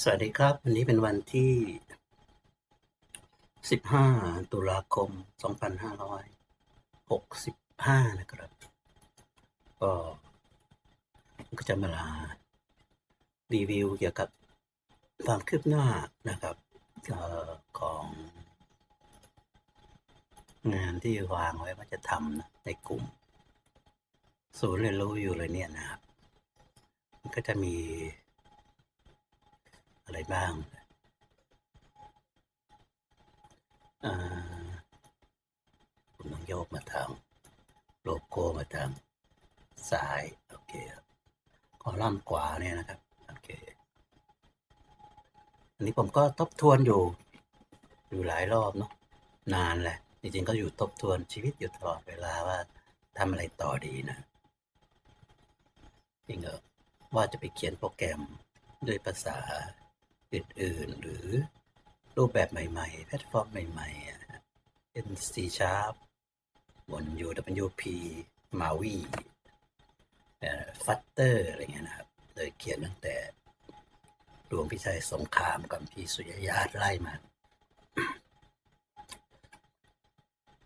สวัสดีครับ วันนี้เป็นวันที่ 15 ตุลาคม 2565 นะครับ ก็ก็จะมารีวิวเกี่ยวกับความคืบหน้านะครับออของ งานที่วางไว้ว่าจะทำนะในกลุ่ม ศูนย์เรียนรู้อยู่เลยเนี่ยนะครับ ก็จะมี อะไรบ้างอ่าผมต้องโยกมาทางโลโก้มาทางซ้าย โอเคครับคอลัมน์ขวาเนี่ยนะครับ โอเค อันนี้ผมก็ทบทวนอยู่ อยู่หลายรอบเนาะนานแหละ จริงๆก็อยู่ทบทวนชีวิตอยู่ตลอดเวลาว่าทำอะไรต่อดีนะจริงเหรอว่าจะไปเขียนโปรแกรมด้วยภาษา อื่น ๆ หรือรูปแบบใหม่ ๆ แพลตฟอร์มใหม่ๆอะเป็น C Sharp บน UWP Maui เอ่อ Flutter อะไรเงี้ยนะครับโดยเขียนตั้งแต่หลวงพิชัยสงครามกับพี่สุริยาตไล่มา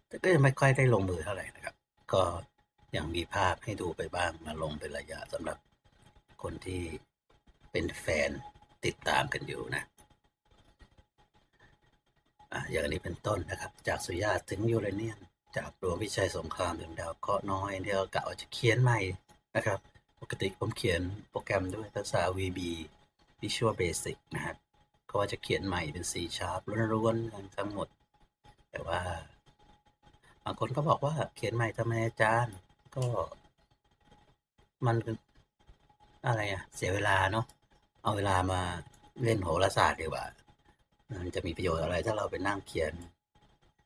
แต่ก็ยังไม่ค่อยได้ลงมือเท่าไหร่นะครับ ก็ยังมีภาพให้ดูไปบ้างมาลงเป็นระยะสำหรับคนที่เป็นแฟน ติดตามกันอยู่นะอย่างนี้เป็นต้นนะครับ จากสุริยาถึงยูเรเนียนจากหลวงพิชัยสงครามถึงดาวเคราะห์น้อยที่เรากะว่าจะเขียนใหม่นะครับ ปกติผมเขียนโปรแกรมด้วยภาษา VB Visual Basic นะครับก็ว่าจะเขียนใหม่เป็น C Sharp ล้วนๆกันทั้งหมด แต่ว่า บางคนก็บอกว่าเขียนใหม่ทำไมอาจารย์ ก็ มันอะไรอะเสียเวลาเนาะ เอาเวลามาเล่นโหราศาสตร์ดีกว่า มันจะมีประโยชน์อะไรถ้าเราไปนั่งเขียน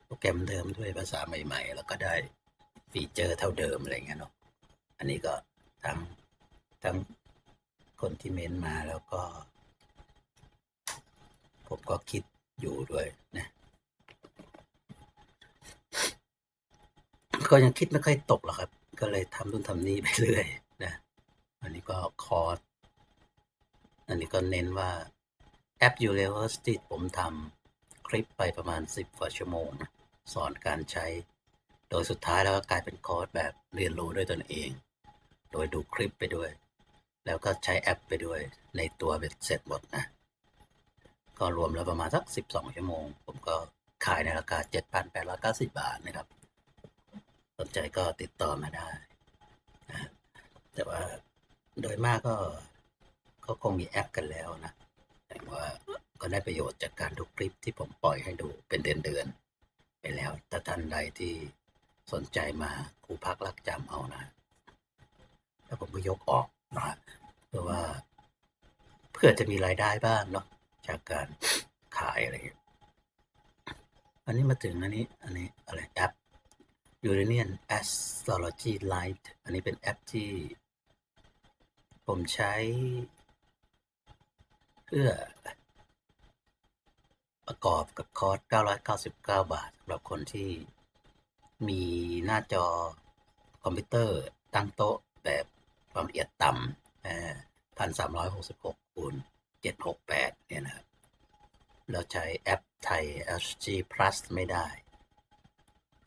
โปรแกรมเดิมด้วยภาษาใหม่ ๆ แล้วก็ได้ฟีเจอร์เท่าเดิมอะไรเงี้ยเนาะ อันนี้ก็ทั้งทั้งคนที่เม้นมาแล้วก็ ผมก็คิดอยู่ด้วยนะก็ยังคิดไม่ค่อยตกหรอกครับ ก็เลยทำนู่นทำนี่ไปเรื่อยนะ อันนี้ก็คอร์ส อันนี้ก็เน้นว่าแอป University ผมทำคลิปไปประมาณ 10กว่าชั่วโมง สอนการใช้ โดยสุดท้ายแล้วก็กลายเป็นคอร์สแบบเรียนรู้ด้วยตนเอง โดยดูคลิปไปด้วย แล้วก็ใช้แอปไปด้วยในตัวเสร็จหมดนะ ก็รวมแล้วประมาณสัก 12 ชั่วโมง ผมก็ขายในราคา 7,890 บาทนะครับ สนใจก็ติดต่อมาได้นะแต่ว่าโดยมากก็ ก็คงมีแอปกันแล้วนะแต่ว่าก็ได้ประโยชน์จากการดูคลิปที่ผมปล่อยให้ดูเป็นเดือนๆไปแล้วถ้าท่านใดที่สนใจมาครูพักรักจำเอานะ แล้วผมก็ยกออกนะเพื่อว่า เพื่อจะมีรายได้บ้างเนาะจากการขายอะไรอย่างอันนี้มาถึงอันนี้ อันนี้อะไรแอป Uranian Astrology Lite อันนี้เป็นแอปที่ ผมใช้ พื่อประกอบกับคอร์ส 999 บาทสำหรับคนที่มีหน้าจอคอมพิวเตอร์ตั้งโต๊ะแบบความละเอียดต่ำพันสามร้อยหกสิบหกคูณเจ็ดหกแปดเนี่ยนะครับ เราใช้แอปไทย LG Plus ไม่ได้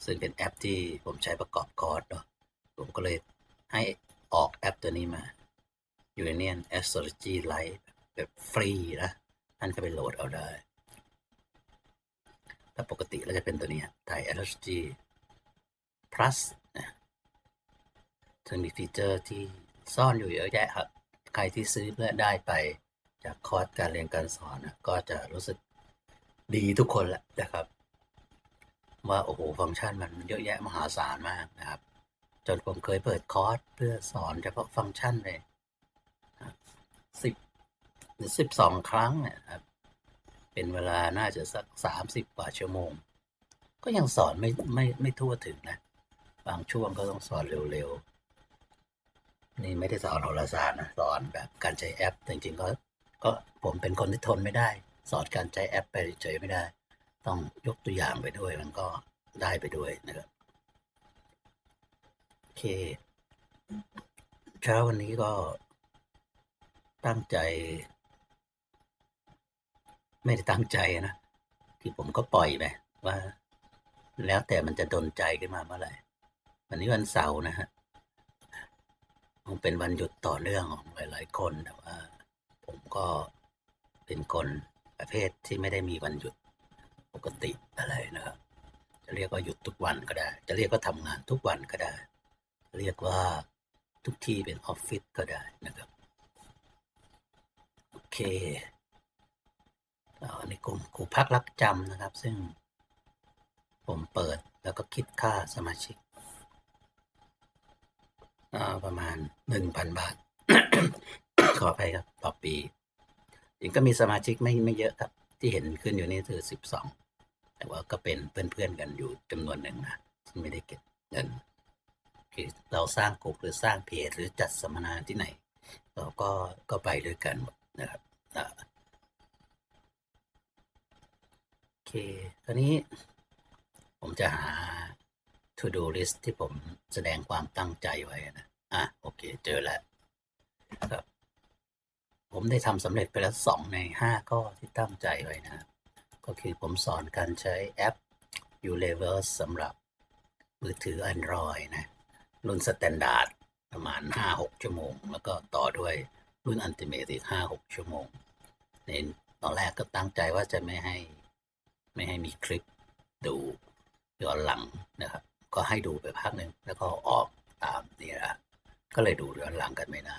ซึ่งเป็นแอปที่ผมใช้ประกอบคอร์สเนาะ ผมก็เลยให้ออกแอปตัวนี้มา Uranian Astrology Lite แบบฟรีนะท่านก็ไปโหลดเอาได้ถ้าปกติเราจะเป็นตัวนี้ไทย LHG Plus นะซึ่งมีฟีเจอร์ที่ซ่อนอยู่เยอะแยะครับ ใครที่ซื้อเพื่อได้ไปจากคอร์สการเรียนการสอนนะก็จะรู้สึกดีทุกคนแหละนะครับ ว่าโอ้โหฟังก์ชันมันเยอะแยะมหาศาลมากนะครับ จนผมเคยเปิดคอร์สเพื่อสอนเฉพาะฟังก์ชันเลยสิบ สิบสองครั้งเนี่ยครับ เป็นเวลาน่าจะสักสามสิบกว่าชั่วโมง ก็ยังสอนไม่ไม่ไม่ทั่วถึงนะ บางช่วงก็ต้องสอนเร็วๆ นี่ไม่ได้สอนโหราศาสตร์นะสอนแบบการใช้แอป จริงๆก็ก็ผมเป็นคนที่ทนไม่ได้ สอนการใช้แอปไปเฉยไม่ได้ ต้องยกตัวอย่างไปด้วยมันก็ได้ไปด้วยนะครับโอเคเช้าวันนี้ก็ตั้งใจ ไม่ได้ตั้งใจนะคือผมก็ปล่อยไปว่า แล้วแต่มันจะดนใจขึ้นมาเมื่อไหร่วันนี้วันเสาร์นะฮะคงเป็นวันหยุดต่อเนื่องของหลาย ๆ คนแต่ว่า ผมก็เป็นคนประเภทที่ไม่ได้มีวันหยุดปกติอะไรนะครับ จะเรียกว่าหยุดทุกวันก็ได้ จะเรียกว่าทำงานทุกวันก็ได้ เรียกว่าทุกที่เป็นออฟฟิศก็ได้นะครับ โอเค อันนี้กลุ่มครูพักรักจำนะครับ ซึ่งผมเปิดแล้วก็คิดค่าสมาชิกประมาณหนึ่งพันบาท ขออภัยครับ ต่อปีจริงก็มีสมาชิกไม่ไม่เยอะครับ ที่เห็นขึ้นอยู่นี่คือสิบสองแต่ว่าก็เป็นเพื่อนๆกันอยู่จำนวนหนึ่งนะที่ไม่ได้เก็บเงินคือเราสร้างกลุ่มหรือสร้างเพจหรือจัดสัมมนาที่ไหน เราก็ก็ไปด้วยกันหมดนะครับ อ่าโอเคคราวนี้ผมจะหา to do list ที่ผมแสดงความตั้งใจไว้นะ อะ โอเค เจอแล้วครับ ผมได้ทำสำเร็จไปแล้วสองในห้าข้อที่ตั้งใจไว้นะ ก็คือผมสอนการใช้แอป Universe สำหรับมือถือ Android นะ รุ่นสแตนดาร์ดประมาณ 5-6 ชั่วโมง แล้วก็ต่อด้วยรุ่นอันติเมตอีก5-6 ชั่วโมงในตอนแรกก็ตั้งใจว่าจะไม่ให้ ไม่ให้มีคลิปดูย้อนหลังนะครับ ก็ให้ดูไปพักหนึ่งแล้วก็ออกตามนี่นะก็เลยดูย้อนหลังกันไม่ได้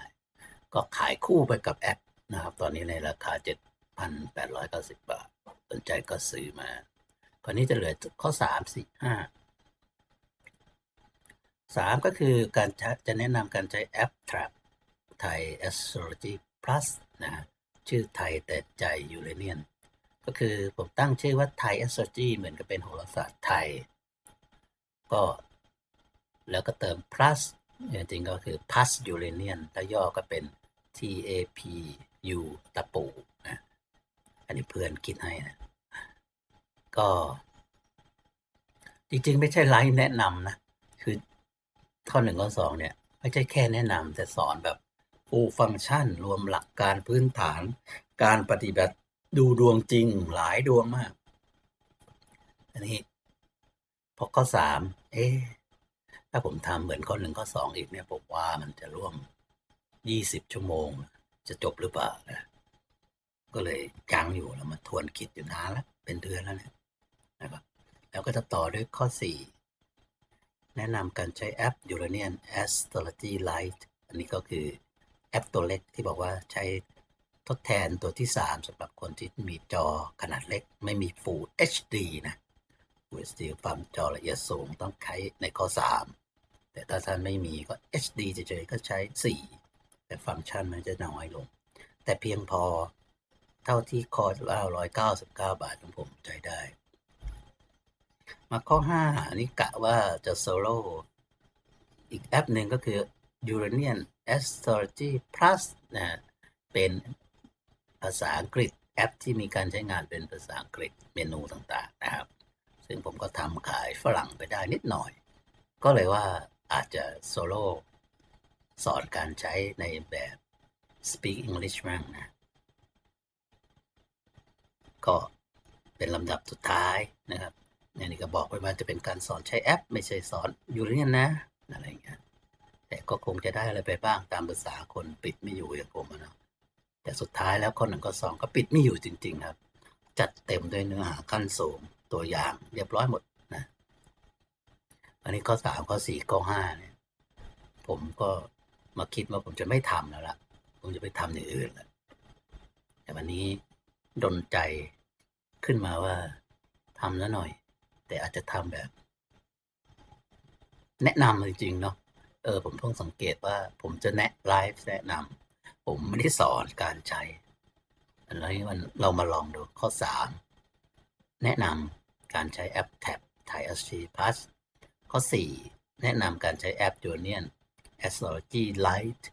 ก็ขายคู่ไปกับแอปนะครับ ตอนนี้ในราคา 7,890 บาท สนใจก็ซื้อมาคราวนี้จะเหลือข้อ 3 4 5 3 ก็คือการจะแนะนำการใช้แอป Trap ไทย Astrology Plus นะฮะชื่อไทยแต่ใจยูเรเนียน ก็คือผมตั้งชื่อว่าไทย Astrology เหมือนกับเป็นโหราศาสตร์ไทย ก็แล้วก็เติม plus จริงๆก็คือ plus uranian แล้วย่อก็เป็น T A P U ตะปูนะอันนี้เพื่อนคิดให้นะ ก็ จริงๆ ไม่ใช่ไลฟ์แนะนำนะ คือข้อหนึ่งข้อสองเนี่ย ไม่ใช่แค่แนะนำแต่สอนแบบฟูฟังก์ชันรวมหลักการพื้นฐาน การปฏิบัติ ดูดวงจริงหลายดวงมาก อันนี้ พอข้อสาม เอ๊ะ ถ้าผมทำเหมือนข้อหนึ่งข้อสองอีกเนี่ยผมว่ามันจะร่วมยี่สิบชั่วโมง จะจบหรือเปล่านะก็เลยจังอยู่แล้วมาทวนคิดอยู่นานแล้วเป็นเดือนแล้วเนี่ยนะครับ แล้วก็จะต่อด้วยข้อสี่แนะนำการใช้แอป Uranian Astrology Lite อันนี้ก็คือแอปตัวเล็กที่บอกว่าใช้ ทดแทนตัวที่ 3สำหรับคนที่มีจอขนาดเล็ก ไม่มี Full HD นะ Full HD ความจอละเอียดสูงต้องใช้ในข้อ 3 แต่ถ้าท่านไม่มีก็ HD เฉยๆก็ใช้ 4 แต่ฟังก์ชันมันจะน้อยลง แต่เพียงพอเท่าที่คอร์สละ199 บาทของผมใจได้ มาข้อ 5 อันนี้กะว่าจะโซโล่อีกแอปหนึ่งก็คือ Uranian Astrology Plus นะเป็น ภาษาอังกฤษแอปที่มีการใช้งานเป็นภาษาอังกฤษเมนูต่างๆนะครับ ซึ่งผมก็ทำขายฝรั่งไปได้นิดหน่อย ก็เลยว่าอาจจะโซโล่สอนการใช้ในแบบ Speak English บ้างนะ ก็เป็นลำดับสุดท้ายนะครับอันนี้ก็บอกไปว่าจะเป็นการสอนใช้แอป ไม่ใช่สอนอยู่เรียนนะอะไรอย่างเงี้ยแต่ก็คงจะได้อะไรไปบ้างตามภาษาคนปิดไม่อยู่อย่างผมอะเนาะ แต่สุดท้ายแล้วข้อหนึ่งข้อสองก็ปิดไม่อยู่จริง ๆ ครับ จัดเต็มด้วยเนื้อหาขั้นสูงตัวอย่างเรียบร้อยหมดนะอันนี้ข้อสามข้อสี่ข้อห้าเนี่ย ผมก็มาคิดว่าผมจะไม่ทำแล้วล่ะผมจะไปทำอย่างอื่นแล้วแต่วันนี้ดนใจขึ้นมาว่าทำแล้วหน่อย แต่อาจจะทำแบบ แนะนำจริงๆเนาะเออผมเพิ่งสังเกตว่าผมจะแนะไลฟ์แนะนำ ผมไม่ได้สอนการใช้อันนี้เรามาลองดูข้อ 3 แนะนำการใช้แอปแท็บ Thai a s t r o l Plus ข้อ 4 แนะนำการใช้แอป Union Astrology Lite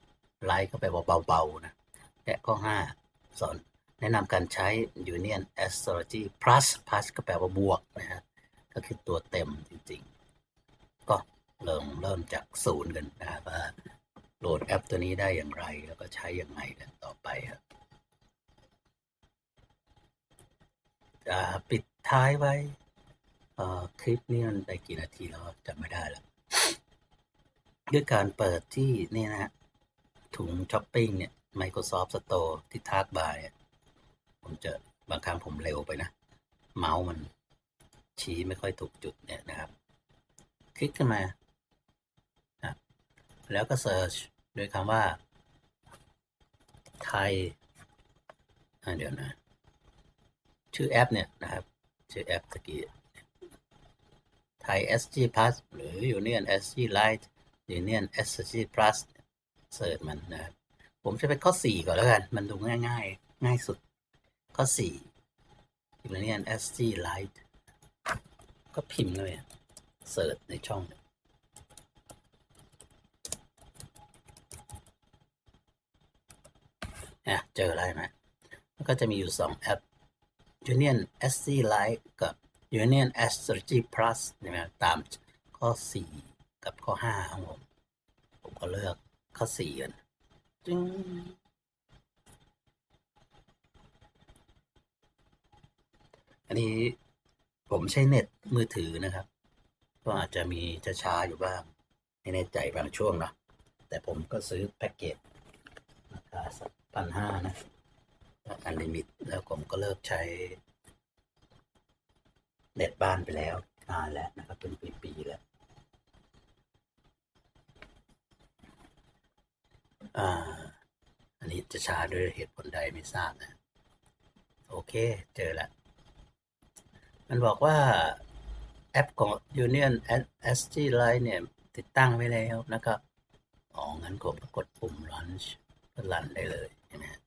Lite ก็แปลว่าเบาๆนะ และข้อ 5 สอนแนะนำการใช้ Union Astrology Plus Plus ก็แปลว่าบวกนะฮะก็คือตัวเต็มจริงๆ ก็เริ่มเริ่มจากศูนย์กันนะครับ โหลดแอปตัวนี้ได้อย่างไร แล้วก็ใช้อย่างไรกันต่อไปครับปิดท้ายไว้เอ่อคลิปนี้มันไปกี่นาทีแล้วจำไม่ได้แล้วด้วยการเปิดที่นี่นะฮะถุงช้อปปิ้งเนี่ย Microsoft Store ที่ทากบาร์เนี่ยผมจะบางครั้งผมเร็วไปนะ เมาส์มันชี้ไม่ค่อยถูกจุดเนี่ยนะครับ คลิกขึ้นมา แล้วก็เซิร์ช ด้วยคำว่า ไทยเดี๋ยวนะ ชื่อแอปเนี่ยนะครับ ชื่อแอปตะกี้ไทย SG Plus หรือ Union SG Lite Union SG Plus เสิร์ชมันนะครับ ผมจะไปข้อ 4 ก่อนแล้วกัน มันดูง่ายง่ายง่ายสุด ข้อ 4 Union SG Lite ก็พิมพ์เลยเสิร์ชในช่องเนี่ย อะเจออะไรไหมก็จะมีอยู่ 2 แอป Union SC Lite กับ Union SG Plus ใช่ไหมตามข้อ 4 กับข้อ5ของผมผมก็เลือกข้อ4กันจึงอันนี้ผมใช้เน็ตมือถือนะครับ ก็อาจจะมีจะช้าอยู่บ้างไม่แน่ใจบางช่วงเนาะแต่ผมก็ซื้อแพ็กเกจราคาสัก พันห้านะอันลิมิต แล้วผมก็เลิกใช้เน็ตบ้านไปแล้วนานแล้วนะครับ เป็นปีๆแล้วอ่า อันนี้จะช้าด้วยเหตุผลใดไม่ทราบนะ โอเค เจอล้วมันบอกว่าแอปของ Union SG Lite เนี่ย ติดตั้งไว้แล้วนะครับ อ๋อ งั้นผมก็กดปุ่ม launch ก็รันได้เลย ใช่ไหมฮะ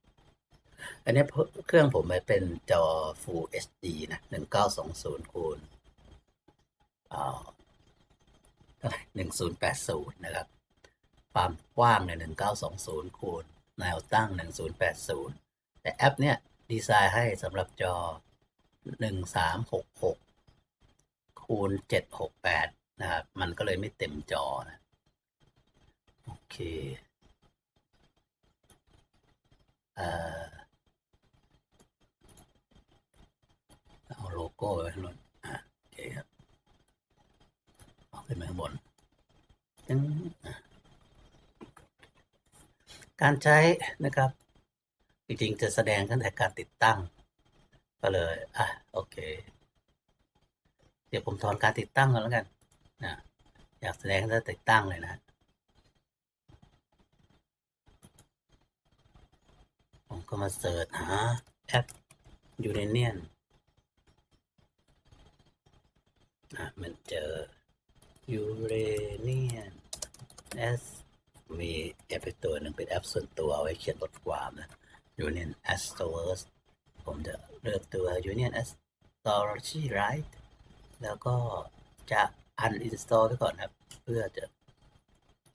อันนี้เครื่องผมเป็นจอ Full HD นะ1920คูณอ่าเท่าไหร่1080นะครับ ความกว้างเนี่ย1920คูณแนวตั้ง1080แต่แอปเนี่ยดีไซน์ให้สำหรับจอ1366คูณ768นะครับ มันก็เลยไม่เต็มจอนะ โอเค เออเอาโลโก้ไว้ข้างบนอะโอเคครับเอาขึ้นมาข้างบนตึ้งการใช้นะครับ จริงๆจะแสดงตั้งแต่การติดตั้ง ก็เลยอะโอเค เดี๋ยวผมถอนการติดตั้งก่อนแล้วกันนะอยากแสดงตั้งแต่ติดตั้งเลยนะ ผมก็มาเสิร์ชหาแอปยูเรเนียนอะมันเจอยูเรเนียน S มีแอปตัวหนึ่งเป็นแอปส่วนตัวเอาไว้เขียนบทความนะ Union Astorers ผมจะเลือกตัว Union Astrology Right แล้วก็จะ uninstall ไว้ก่อนครับ เพื่อจะ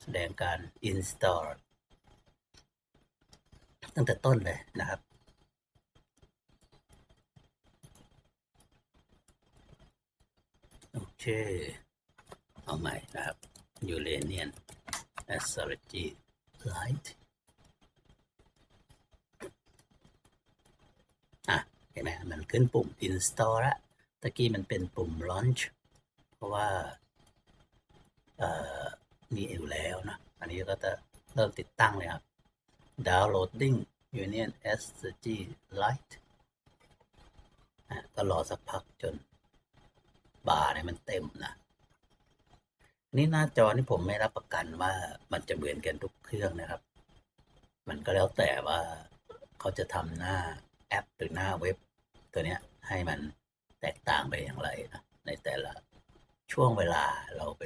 แสดงการ install ตั้งแต่ต้นเลยนะครับ โอเค เอาใหม่นะครับ Uranian Astrology Light อะ เห็นไหมมันขึ้นปุ่ม install ละตะกี้มันเป็นปุ่ม launch เพราะว่ามีอยู่แล้วนะ อันนี้ก็จะเริ่มติดตั้งเลยครับ downloading Union SG Lite อะก็รอสักพักจนบาร์เนี่ยมันเต็มนะนี่หน้าจอนี่ผมไม่รับประกันว่ามันจะเหมือนกันทุกเครื่องนะครับ มันก็แล้วแต่ว่าเขาจะทำหน้าแอปหรือหน้าเว็บ ตัวเนี้ยให้มันแตกต่างไปอย่างไรนะในแต่ละช่วงเวลาเราไป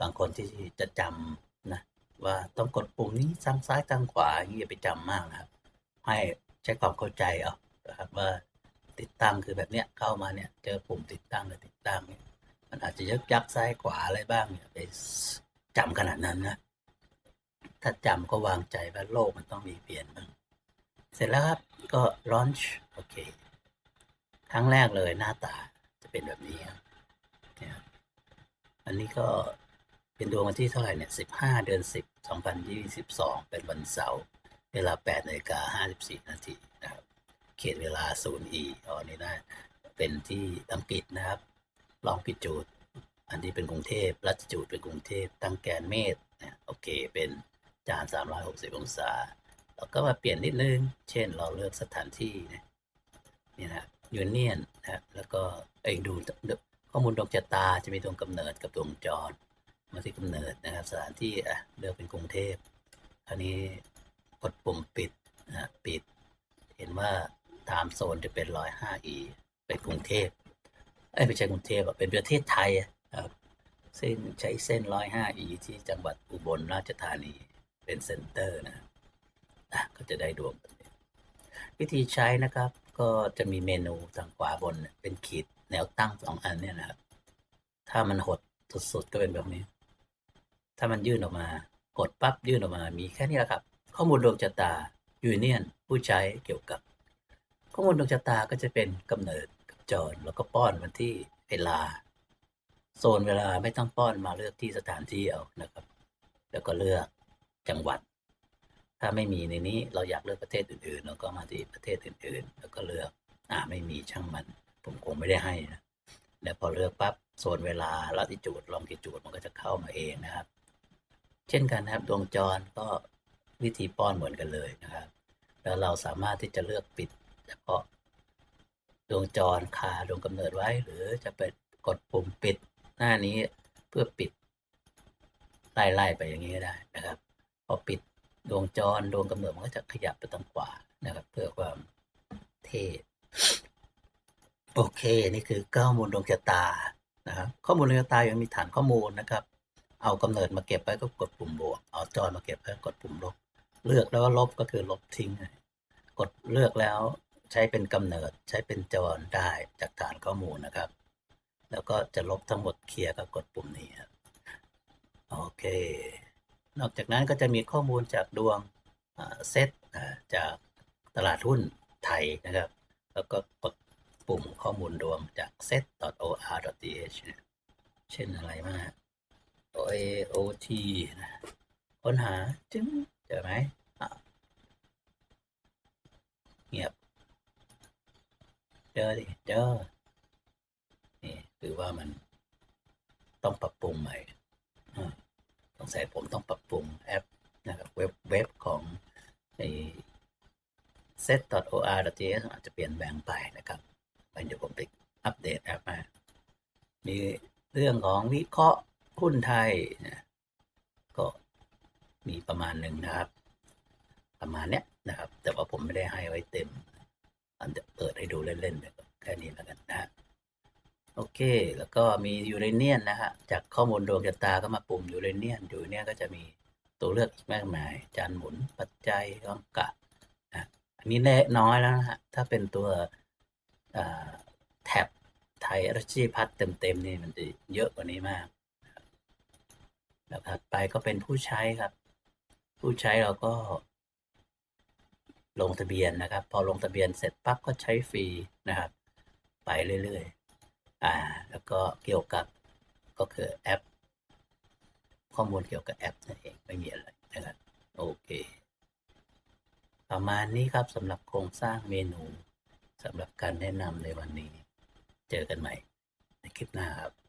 บางคนที่จะจำนะ ว่าต้องกดปุ่มนี้ทางซ้ายทางขวาอย่างนี้ไปจำมากนะครับ ให้ใช้ความเข้าใจเอานะครับว่าติดตั้งคือแบบเนี้ยเข้ามาเนี่ยเจอปุ่มติดตั้งกับติดตั้งเนี่ยมันอาจจะยักยักซ้ายขวาอะไรบ้างเนี่ยไปจำขนาดนั้นนะถ้าจำก็วางใจว่าโลกมันต้องมีเปลี่ยนบ้างเสร็จแล้วครับก็ launch โอเคครั้งแรกเลยหน้าตาจะเป็นแบบนี้ครับเนี่ยอันนี้ก็ เป็นดวงวันที่เท่าไหร่เนี่ย15เดือน10 2022เป็นวันเสาร์เวลา8นาฬิกา54นาทีนะครับ เขตเวลา 0E อ๋อนี่นะเป็นที่อังกฤษนะครับ ลองพิจูด อันนี้เป็นกรุงเทพลัติจูดเป็นกรุงเทพตั้งแกนเมตรนะโอเคเป็นจาน 360 องศา เราก็มาเปลี่ยนนิดนึง เช่นเราเลือกสถานที่นะนี่นะยูเนียนนะครับแล้วก็เองดูข้อมูลดวงชะตาจะมีดวงกำเนิดกับดวงจร มาที่กำเนิดนะครับ สถานที่อะเลือกเป็นกรุงเทพอันนี้กดปุ่มปิดนะปิด เห็นว่าไทม์โซนจะเป็น 105e เป็นกรุงเทพเอ้ยไม่ใช่กรุงเทพอะเป็นประเทศไทยครับซึ่งใช้เส้น 105e ที่จังหวัดอุบลราชธานีเป็นเซ็นเตอร์นะอะก็จะได้ดวงวิธีใช้นะครับก็จะมีเมนูทางขวาบนเนี่ยเป็นขีดแนวตั้งสองอันเนี่ยนะครับ ถ้ามันหดสุดๆก็เป็นแบบนี้ ถ้ามันยื่นออกมา กดปั๊บยื่นออกมา มีแค่นี้แหละครับ ข้อมูลดวงชะตายูเนียนผู้ใช้เกี่ยวกับ ข้อมูลดวงชะตาก็จะเป็นกำเนิดกับจรแล้วก็ป้อนวันที่เวลา โซนเวลาไม่ต้องป้อนมาเลือกที่สถานที่เอานะครับ แล้วก็เลือกจังหวัด ถ้าไม่มีในนี้เราอยากเลือกประเทศอื่นๆเราก็มาที่ประเทศอื่นๆ แล้วก็เลือกอ่าไม่มีช่างมัน ผมคงไม่ได้ให้นะแล้วพอเลือกปั๊บโซนเวลาลัติจูดลองกิจูดมันก็จะเข้ามาเองนะครับ เช่นกันนะครับดวงจรก็วิธีป้อนเหมือนกันเลยนะครับ แล้วเราสามารถที่จะเลือกปิดเฉพาะดวงจรคาดวงกำเนิดไว้ หรือจะเป็นกดปุ่มปิดหน้านี้เพื่อปิดไล่ๆไปอย่างนี้ก็ได้นะครับพอปิดดวงจรดวงกำเนิดมันก็จะขยับไปทางขวานะครับ เพื่อความเท่โอเค นี่คือข้อมูลดวงชะตานะครับข้อมูลดวงชะตายังมีฐานข้อมูลนะครับ เอากำเนิดมาเก็บไว้ก็กดปุ่มบวก เอาจรมาเก็บไว้กดปุ่มลบ เลือกแล้วก็ลบก็คือลบทิ้ง กดเลือกแล้วใช้เป็นกำเนิดใช้เป็นจรได้จากฐานข้อมูลนะครับ แล้วก็จะลบทั้งหมดเคลียร์ก็กดปุ่มนี้ครับโอเค นอกจากนั้นก็จะมีข้อมูลจากดวงเซตจากตลาดหุ้นไทยนะครับ แล้วก็กดปุ่มข้อมูลดวงจาก set.or.th เช่นอะไรมาก AOT นะค้นหาจึงเจอไหมเงียบ เจอดิเจอ นี่คือว่ามันต้องปรับปรุงใหม่อ่าสงสัยผมต้องปรับปรุงแอปนะครับเว็บเว็บของใน set.or.th อาจจะเปลี่ยนแปลงไปนะครับเดี๋ยวผมไปอัปเดตแอปมา มีเรื่องของวิเคราะห์ หุ้นไทยนะก็มีประมาณหนึ่งนะครับ ประมาณเนี้ยนะครับ แต่ว่าผมไม่ได้ให้ไว้เต็มอันจะเปิดให้ดูเล่นๆเดี๋ยวแค่นี้แล้วกันนะฮะโอเค แล้วก็มียูเรเนียนนะฮะ จากข้อมูลดวงชะตาก็มาปุ่มยูเรเนียนยูเรเนียนก็จะมีตัวเลือกอีกมากมาย จานหมุน ปัจจัยกองกะนะอันนี้แน่น้อยแล้วนะฮะ ถ้าเป็นตัวแท็บไทยรัชชีพัฒเต็มๆนี่มันจะเยอะกว่านี้มาก ล้วถัดไปก็เป็นผู้ใช้ครับ ผู้ใช้เราก็ ลงทะเบียนนะครับ พอลงทะเบียนเสร็จปั๊บก็ใช้ฟรีนะครับ ไปเรื่อยๆอ่า แล้วก็เกี่ยวกับก็คือแอป ข้อมูลเกี่ยวกับแอปนั่นเองไม่มีอะไรนะครับโอเค ประมาณนี้ครับสำหรับโครงสร้างเมนูสำหรับการแนะนำในวันนี้ เจอกันใหม่ในคลิปหน้าครับ